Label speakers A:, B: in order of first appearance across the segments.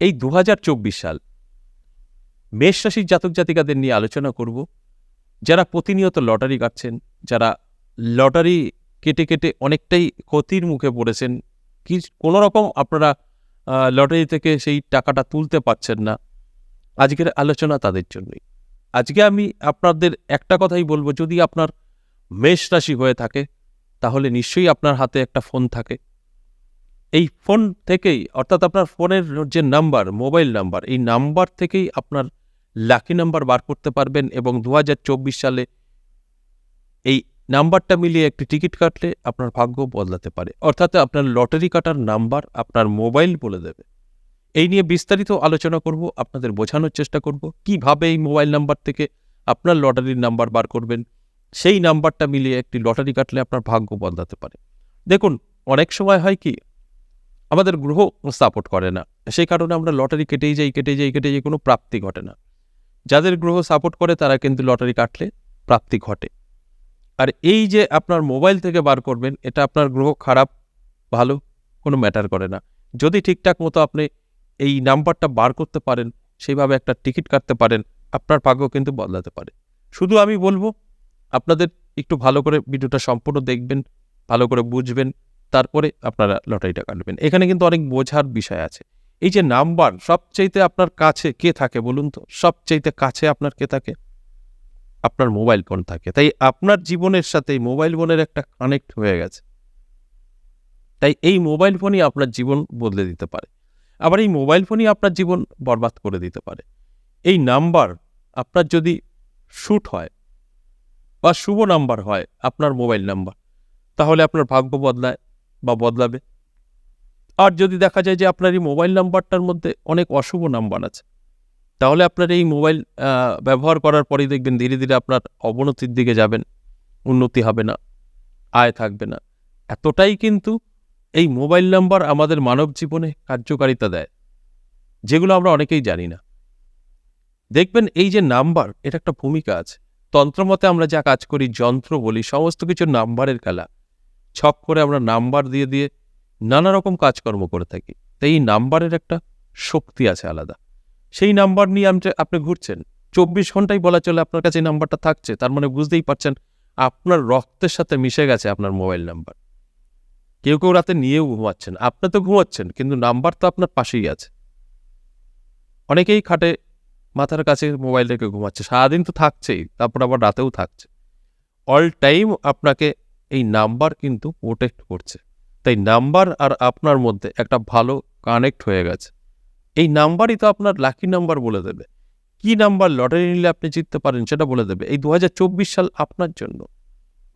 A: এই দু হাজার চব্বিশ সাল মেষ রাশির জাতক জাতিকাদের নিয়ে আলোচনা করব। যারা প্রতিনিয়ত লটারি কাটছেন, যারা লটারি কেটে কেটে অনেকটাই ক্ষতির মুখে পড়েছেন, কি কোনো রকম আপনারা লটারি থেকে সেই টাকাটা তুলতে পারছেন না। আজকের আলোচনা তাদের জন্যই। আজকে আমি আপনাদের একটা কথাই বলব, যদি আপনার মেষ রাশি হয়ে থাকে, তাহলে নিশ্চয়ই আপনার হাতে একটা ফোন থাকে। এই ফোন থেকেই, অর্থাৎ আপনার ফোনের যে নাম্বার, মোবাইল নাম্বার, এই নাম্বার থেকেই আপনার লাকি নাম্বার বার করতে পারবেন এবং দু হাজার চব্বিশ সালে এই নাম্বারটা মিলিয়ে একটি টিকিট কাটলে আপনার ভাগ্য বদলাতে পারে। অর্থাৎ আপনার লটারি কাটার নাম্বার আপনার মোবাইল বলে দেবে। এই নিয়ে বিস্তারিত আলোচনা করব, আপনাদের বোঝানোর চেষ্টা করব, কীভাবে এই মোবাইল নাম্বার থেকে আপনার লটারির নাম্বার বার করবেন। সেই নাম্বারটা মিলিয়ে একটি লটারি কাটলে আপনার ভাগ্য বদলাতে পারে। দেখুন, অনেক সময় হয় কি আমাদের গ্রহ সাপোর্ট করে না। সেই কারণে আমরা লটারি কেটেই যাই কেটে যাই কেটে যাই, কোনো প্রাপ্তি ঘটে না। যাদের গ্রহ সাপোর্ট করে তারা কিন্তু লটারি কাটলে প্রাপ্তি ঘটে। আর এই যে আপনার মোবাইল থেকে বার করবেন, এটা আপনার গ্রহ খারাপ, ভালো, কোনো ম্যাটার করে না। যদি ঠিকঠাক মতো আপনি এই নাম্বারটা বার করতে পারেন, সেইভাবে একটা টিকিট কাটতে পারেন, আপনার ভাগ্য কিন্তু বদলাতে পারে। শুধু আমি বলব, আপনাদের একটু ভালো করে ভিডিওটা সম্পূর্ণ দেখবেন, ভালো করে বুঝবেন তারপরে আপনারা লটারিটা কাটবেন। এখানে কিন্তু অনেক বোঝার বিষয় আছে। এই যে নাম্বার, সবচাইতে আপনার কাছে কে থাকে বলুন তো? সবচাইতে কাছে আপনার কে থাকে? আপনার মোবাইল ফোন থাকে। তাই আপনার জীবনের সাথে এই মোবাইল ফোনের একটা কানেক্ট হয়ে গেছে। তাই এই মোবাইল ফোনই আপনার জীবন বদলে দিতে পারে। আবার এই মোবাইল ফোনই আপনার জীবন বরবাদ করে দিতে পারে। এই নাম্বার আপনার যদি শ্যুট হয় বা শুভ নাম্বার হয় আপনার মোবাইল নাম্বার, তাহলে আপনার ভাগ্য বদলায়। বা বদলাবে। আর যদি দেখা যায় যে আপনার এই মোবাইল নাম্বারটার মধ্যে অনেক অশুভ নাম্বার আছে, তাহলে আপনার এই মোবাইল ব্যবহার করার পরেই দেখবেন ধীরে ধীরে আপনার অবনতির দিকে যাবেন, উন্নতি হবে না, আয় থাকবে না। এতটাই কিন্তু এই মোবাইল নাম্বার আমাদের মানব জীবনে কার্যকারিতা দেয়, যেগুলো আমরা অনেকেই জানি না। দেখবেন এই যে নাম্বার, এটা একটা ভূমিকা আছে। তন্ত্রমতে আমরা যা কাজ করি, যন্ত্র বলি, সমস্ত কিছু নাম্বারের খেলা। ছক করে আমরা নাম্বার দিয়ে দিয়ে নানা রকম কাজকর্ম করে থাকি। তাই এই নাম্বারের একটা শক্তি আছে আলাদা। সেই নাম্বার নিয়ে আপনি আপনি ঘুরছেন, চব্বিশ ঘন্টাই বলা চলে আপনার কাছে নাম্বারটা থাকছে, তার মানে বুঝতেই পারছেন আপনার রক্তের সাথে মিশে গেছে আপনার মোবাইল নাম্বার। কেউ কেউ রাতে নিয়েও ঘুমাচ্ছেন, আপনি তো ঘুমাচ্ছেন, কিন্তু নাম্বার তো আপনার পাশেই আছে। অনেকেই খাটে মাথার কাছে মোবাইল রেখে ঘুমাচ্ছে, সারাদিন তো থাকছেই, তারপর আবার রাতেও থাকছে। অল টাইম আপনাকে এই নাম্বার কিন্তু প্রোটেক্ট করছে। তাই নাম্বার আর আপনার মধ্যে একটা ভালো কানেক্ট হয়ে গেছে। এই নাম্বারই তো আপনার লাকি নাম্বার বলে দেবে। কি নাম্বার লটারি নিলে আপনি জিততে পারেন সেটা বলে দেবে। এই দু হাজার চব্বিশ সাল আপনার জন্য।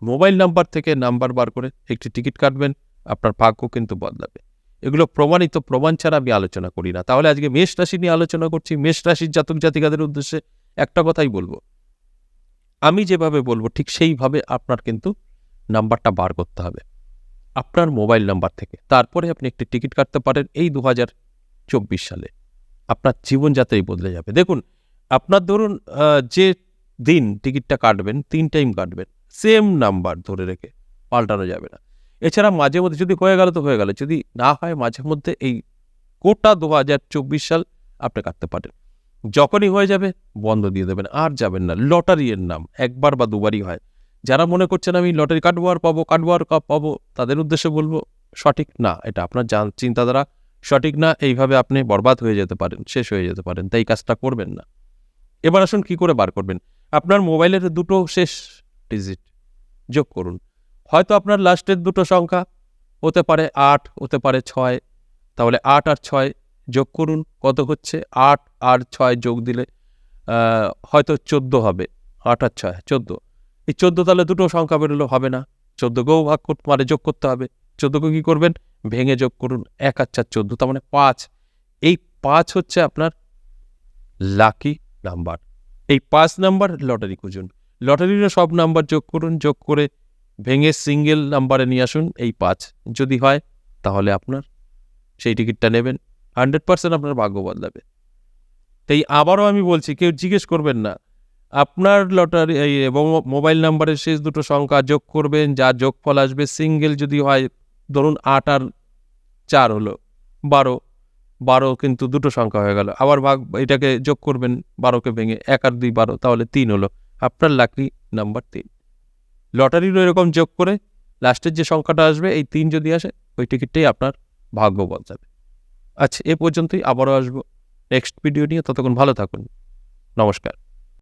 A: মোবাইল নাম্বার থেকে নাম্বার বার করে একটি টিকিট কাটবেন, আপনার ভাগ্য কিন্তু বদলাবে। এগুলো প্রমাণিত প্রমাণ ছাড়া আমি আলোচনা করি না। তাহলে আজকে মেষ রাশি নিয়ে আলোচনা করছি। মেষ রাশির জাতক জাতিকাদের উদ্দেশ্যে একটা কথাই বলব। আমি যেভাবে বলব ঠিক সেইভাবে আপনার কিন্তু নাম্বারটা বার করতে হবে। আপনার মোবাইল নাম্বার থেকে। তারপরে আপনি একটি টিকিট কাটতে পারেন এই দু সালে। আপনার জীবনযাত্রাই বদলে যাবে। দেখুন, আপনার ধরুন যে দিন টিকিটটা কাটবেন, তিন টাইম কাটবেন, সেম নাম্বার ধরে রেখে পাল্টানো যাবে না। এছাড়া মাঝে মধ্যে যদি হয়ে গেল তো হয়ে গেল। যদি না হয় মাঝে মধ্যে এই গোটা দু হাজার চব্বিশ সাল আপনি কাটতে পারেন। যখনই হয়ে যাবে, বন্ধ দিয়ে দেবেন। আর যাবেন না। লটারি এর নাম একবার বা দুবারই হয়। যারা মনে করছেন আমি লটারি কাটবো আর পাবো কাটবো আর কা- পাবো, তাদের উদ্দেশ্যে বলব, সঠিক না। এটা আপনার চিন্তাধারা। সঠিক না, এইভাবে আপনি বরবাদ হয়ে যেতে পারেন, শেষ হয়ে যেতে পারেন, তাই কাজটা করবেন না। এবার আসুন কি করে বার করবেন? আপনার মোবাইলের দুটো শেষ ডিজিট যোগ করুন। হয়তো আপনার লাস্টের দুটো সংখ্যা হতে পারে আট, হতে পারে ছয়। তাহলে আট আর ছয় যোগ করুন, কত হচ্ছে? আট আর ছয় যোগ দিলে হয়তো চোদ্দ হবে। আট আর ছয়, চোদ্দ। এই চোদ্দ তাহলে দুটো সংখ্যা বেরোলো, হবে না। চোদ্দকেও ভাগ করতে মানে যোগ করতে হবে। চোদ্দকে কী করবেন? ভেঙে যোগ করুন। এক আর চার চোদ্দ, তার মানে পাঁচ। এই পাঁচ হচ্ছে আপনার লাকি নাম্বার। এই পাঁচ নাম্বার লটারি খুঁজুন। লটারিরও সব নাম্বার যোগ করুন, যোগ করে ভেঙে সিঙ্গেল নাম্বারে নিয়ে আসুন এই পাঁচ। যদি হয়, তাহলে আপনার সেই টিকিটটা নেবেন। হান্ড্রেড পার্সেন্ট আপনার ভাগ্য বদলাবে। তাই আবারও আমি বলছি, কেউ জিজ্ঞেস করবেন না আপনার লটারি, এই এবং মোবাইল নাম্বারের শেষ দুটো সংখ্যা যোগ করবেন, যা যোগফল আসবে সিঙ্গেল যদি হয়, ধরুন আট আর চার হলো বারো বারো কিন্তু দুটো সংখ্যা হয়ে গেল। আবার ভাগ, এটাকে যোগ করবেন, বারোকে ভেঙে এক আর দুই বারো, তাহলে তিন হলো। আপনার লাকি নাম্বার তিন। লটারিরও এরকম যোগ করে লাস্টের যে সংখ্যাটা আসবে, এই তিন যদি আসে, ওই টিকিটটাই আপনার ভাগ্য বদলাবে। আচ্ছা এ পর্যন্তই, আবারও আসব নেক্সট ভিডিও নিয়ে, ততক্ষণ ভালো থাকুন। নমস্কার।